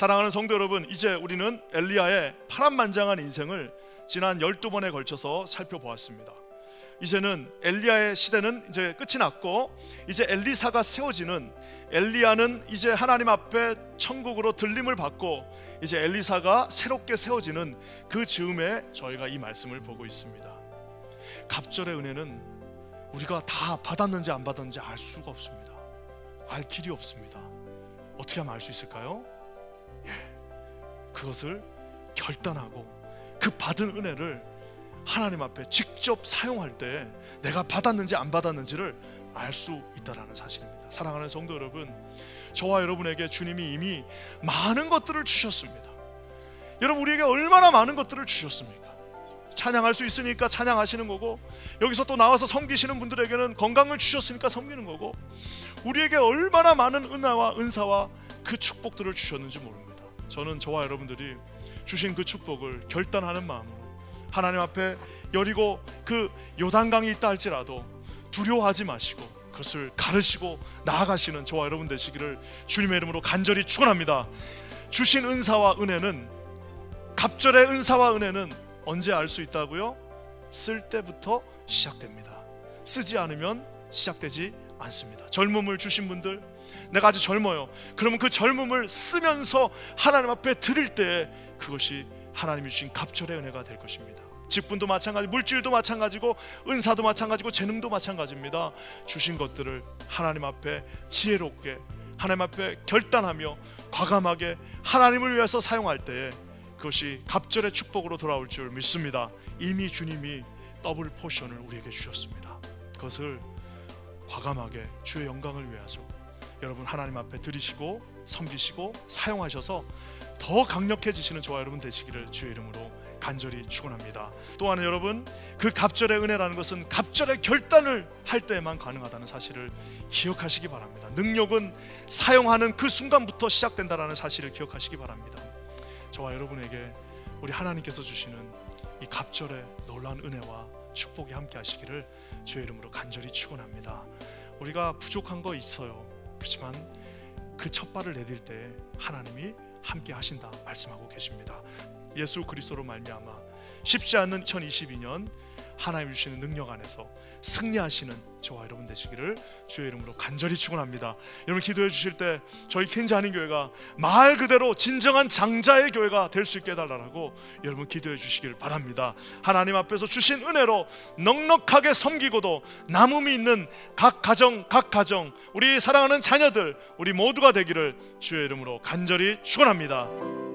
사랑하는 성도 여러분, 이제 우리는 엘리야의 파란만장한 인생을 지난 12번에 걸쳐서 살펴보았습니다. 이제는 엘리야의 시대는 이제 끝이 났고 이제 엘리사가 세워지는 엘리야는 이제 하나님 앞에 천국으로 들림을 받고 이제 엘리사가 새롭게 세워지는 그 즈음에 저희가 이 말씀을 보고 있습니다. 갑절의 은혜는 우리가 다 받았는지 안 받았는지 알 수가 없습니다. 알 길이 없습니다. 어떻게 하면 알 수 있을까요? 예, 그것을 결단하고 그 받은 은혜를 하나님 앞에 직접 사용할 때 내가 받았는지 안 받았는지를 알 수 있다라는 사실입니다. 사랑하는 성도 여러분, 저와 여러분에게 주님이 이미 많은 것들을 주셨습니다. 여러분 우리에게 얼마나 많은 것들을 주셨습니까? 찬양할 수 있으니까 찬양하시는 거고 여기서 또 나와서 섬기시는 분들에게는 건강을 주셨으니까 섬기는 거고 우리에게 얼마나 많은 은혜와 은사와 그 축복들을 주셨는지 모릅니다. 저는 저와 여러분들이 주신 그 축복을 결단하는 마음으로 하나님 앞에 여리고 그 요단강이 있다 할지라도 두려워하지 마시고 그것을 가르시고 나아가시는 저와 여러분 되시기를 주님의 이름으로 간절히 축원합니다. 주신 은사와 은혜는 갑절의 은사와 은혜는 언제 알 수 있다고요? 쓸 때부터 시작됩니다. 쓰지 않으면 시작되지 않습니다. 젊음을 주신 분들, 내가 아주 젊어요. 그러면 그 젊음을 쓰면서 하나님 앞에 드릴 때 그것이 하나님이 주신 갑절의 은혜가 될 것입니다. 직분도 마찬가지, 물질도 마찬가지고 은사도 마찬가지고 재능도 마찬가지입니다. 주신 것들을 하나님 앞에 지혜롭게 하나님 앞에 결단하며 과감하게 하나님을 위해서 사용할 때에 그것이 갑절의 축복으로 돌아올 줄 믿습니다. 이미 주님이 더블 포션을 우리에게 주셨습니다. 그것을 과감하게 주의 영광을 위해서 여러분 하나님 앞에 드리시고 섬기시고 사용하셔서 더 강력해지시는 저와 여러분 되시기를 주의 이름으로 간절히 축원합니다. 또한 여러분 그 갑절의 은혜라는 것은 갑절의 결단을 할 때에만 가능하다는 사실을 기억하시기 바랍니다. 능력은 사용하는 그 순간부터 시작된다라는 사실을 기억하시기 바랍니다. 저와 여러분에게 우리 하나님께서 주시는 이 갑절의 놀라운 은혜와 축복이 함께 하시기를 주의 이름으로 간절히 축원합니다. 우리가 부족한 거 있어요. 그렇지만 그 첫 발을 내딜 때 하나님이 함께 하신다 말씀하고 계십니다. 예수 그리스도로 말미암아 쉽지 않는 2022년 하나님 주시는 능력 안에서 승리하시는 저와 여러분 되시기를 주의 이름으로 간절히 축원합니다. 여러분 기도해 주실 때 저희 켄지 한인 교회가 말 그대로 진정한 장자의 교회가 될 수 있게 해달라고 여러분 기도해 주시길 바랍니다. 하나님 앞에서 주신 은혜로 넉넉하게 섬기고도 남음이 있는 각 가정 각 가정 우리 사랑하는 자녀들 우리 모두가 되기를 주의 이름으로 간절히 축원합니다.